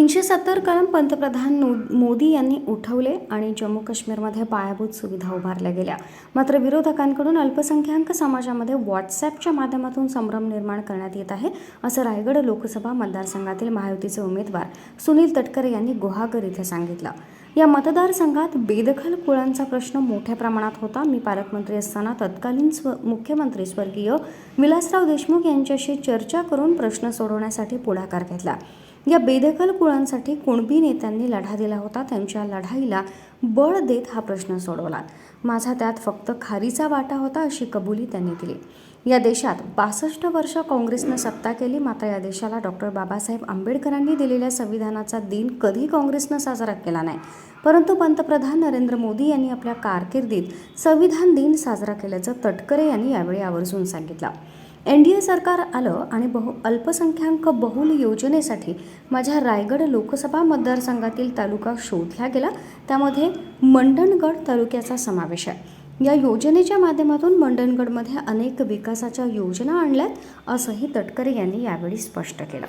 तीनशे सत्तर कलम पंतप्रधान मोदी यांनी उठवले आणि जम्मू काश्मीरमध्ये पायाभूत सुविधा उभारल्या गेल्या. मात्र विरोधकांकडून अल्पसंख्याक समाजामध्ये व्हॉट्सॲपच्या माध्यमातून संभ्रम निर्माण करण्यात येत आहे असं रायगड लोकसभा मतदारसंघातील महायुतीचे उमेदवार सुनील तटकरे यांनी गुहागर इथे सांगितलं. या मतदारसंघात बेदखल कुळांचा प्रश्न मोठ्या प्रमाणात होता. मी पालकमंत्री असताना तत्कालीन स्व मुख्यमंत्री स्वर्गीय विलासराव देशमुख यांच्याशी चर्चा करून प्रश्न सोडवण्यासाठी पुढाकार घेतला. या बेदखल कुळांसाठी कुणबी नेत्यांनी लढा दिला होता त्यांच्या लढाईला बळ देत हा प्रश्न सोडवला. माझा त्यात फक्त खारीचा वाटा होता अशी कबुली त्यांनी दिली. या देशात बासष्ट वर्ष काँग्रेसनं सत्ता केली मात्र या देशाला डॉक्टर बाबासाहेब आंबेडकरांनी दिलेल्या संविधानाचा दिन कधी काँग्रेसनं साजरा केला नाही. परंतु पंतप्रधान नरेंद्र मोदी यांनी आपल्या कारकिर्दीत संविधान दिन साजरा केल्याचं तटकरे यांनी यावेळी आवर्जून सांगितलं. एन डी ए सरकार आलं आणि बहु अल्पसंख्याक बहुल योजनेसाठी माझ्या रायगड लोकसभा मतदारसंघातील तालुका शोधला गेला. त्यामध्ये मंडणगड तालुक्याचा समावेश आहे. या योजनेच्या माध्यमातून मंडणगडमध्ये अनेक विकासाच्या योजना आणल्यात असंही तटकरे यांनी यावेळी स्पष्ट केलं.